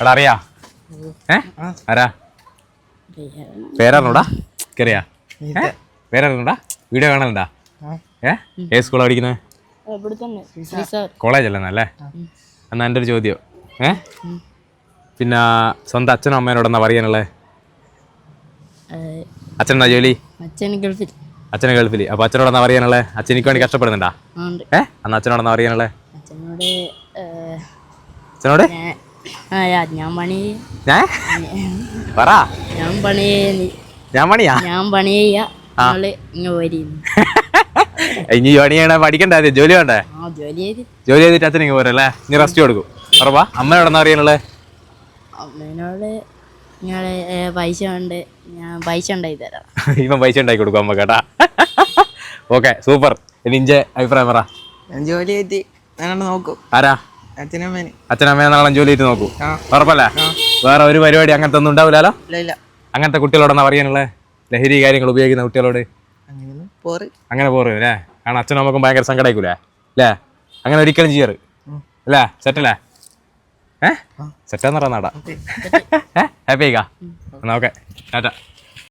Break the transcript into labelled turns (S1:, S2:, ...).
S1: എടാ അറിയാ? ഏ? ആരാ? പേരറിഞ്ഞൂടാ? കറിയാ? പേരറിഞ്ഞൂടാ? വീഡിയോ കാണലുണ്ടാ? ഏ? ഏത് സ്കൂളാണ് പഠിക്കുന്നത് കോളേജ് അല്ലേ എന്നാ എന്റെ ഒരു ചോദ്യം. ഏ? പിന്നെ സ്വന്തം അച്ഛനും അമ്മേനോട് എന്നാ പറയാനുള്ളത് അച്ഛൻ എന്നാ ജോലി? അച്ഛനെ ഗൾഫിൽ അപ്പോൾ അച്ഛനോട് എന്നാ പറയാനുള്ളത് അച്ഛൻ എനിക്ക് വേണ്ടി കഷ്ടപ്പെടുന്നുണ്ടാ? ഏ? അന്ന് അച്ഛനോട് എന്നാ പറയാനുള്ളത്
S2: അച്ഛനോട്
S1: അച്ഛനോട്?
S2: ഞാൻ ഞാൻ പണി
S1: പറ.
S2: ഞാൻ പണി
S1: ഞാൻ പണിയാ?
S2: ഞാൻ പണി
S1: ഇനി പണി ചെയ്യണേ പഠിക്കണ്ടേ ജോലി വേണ്ടേ?
S2: ജോലി ചെയ്ത്.
S1: ചെയ്തിട്ട് അച്ഛനിങ്ങ് പോരല്ലേ നീ റെസ്റ്റ് കൊടുക്കും. ഉറപ്പാ അമ്മയോട് എന്നാ അറിയാനുള്ളത്
S2: അമ്മേനോട് നിങ്ങൾ പൈസ ഉണ്ട് ഞാൻ പൈസ ഉണ്ടായി തരാം.
S1: ഇവൻ പൈസ ഉണ്ടാക്കി കൊടുക്കും അമ്മ കേട്ടാ. ഓക്കെ സൂപ്പർ ഇഞ്ചെ അഭിപ്രായം പറ.
S3: ഞാൻ ജോലി ഞാനവിടെ നോക്കും.
S1: ആരാ? അച്ഛനമ്മയെ നാളെ ജോലി ചെയ്ത് നോക്കൂ ഉറപ്പല്ല? വേറെ ഒരു പരിപാടി അങ്ങനത്തെ ഒന്നും ഉണ്ടാവില്ലല്ലോ അങ്ങനത്തെ കുട്ടികളോടെന്നാ പറയാനുള്ളത് ലഹരി കാര്യങ്ങൾ ഉപയോഗിക്കുന്ന കുട്ടികളോട്? അങ്ങനെ പോറ് അല്ലേ? കാരണം അച്ഛനും അമ്മക്കും ഭയങ്കര സങ്കടമായിക്കൂലേ അല്ലേ? അങ്ങനെ ഒരിക്കലും ചെയ്യാറ്. അല്ലേ? സെറ്റല്ലേ? ഏ? സെറ്റാന്ന് പറഞ്ഞാടാ. നാടാ ഹാപ്പി ആയിക്കാ? എന്നാ ഓക്കെ. ടാറ്റ.